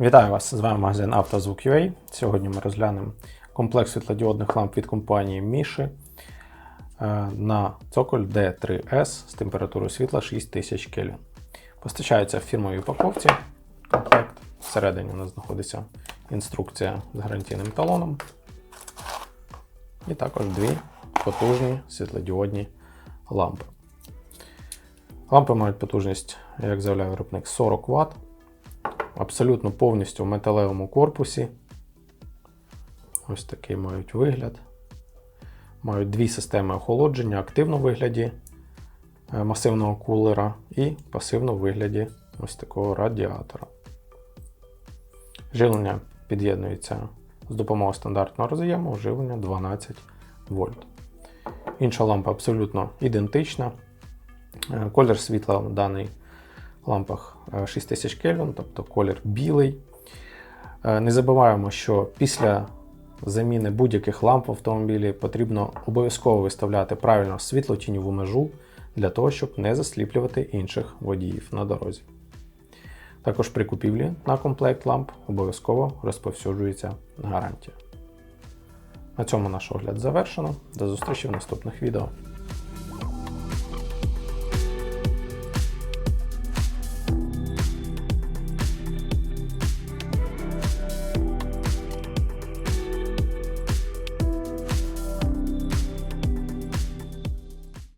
Вітаю вас! З вами магазин «Автозвук.UA». Сьогодні ми розглянемо комплекс світлодіодних ламп від компанії Міші е, на цоколь D3S з температурою світла 6000 Кельвін. Постачається в фірмовій упаковці комплект. Всередині у нас знаходиться інструкція з гарантійним талоном. І також дві потужні світлодіодні лампи. Лампи мають потужність, як заявляє виробник, 40 Вт абсолютно повністю в металевому корпусі. Ось такий мають вигляд. Мають дві системи охолодження, активно в вигляді е, масивного кулера і пасивно в вигляді ось такого радіатора. Живлення під'єднується з допомогою стандартного роз'єму, живлення 12 вольт. Інша лампа абсолютно ідентична. Е, Колір світла даний лампах е, 6000 Кельвін, тобто колір білий. Е, Не забуваємо, що після заміни будь-яких ламп в автомобілі потрібно обов'язково виставляти правильно світлотіньову межу для того, щоб не засліплювати інших водіїв на дорозі. Також при купівлі на комплект ламп обов'язково розповсюджується гарантія. На цьому наш огляд завершено. До зустрічі в наступних відео.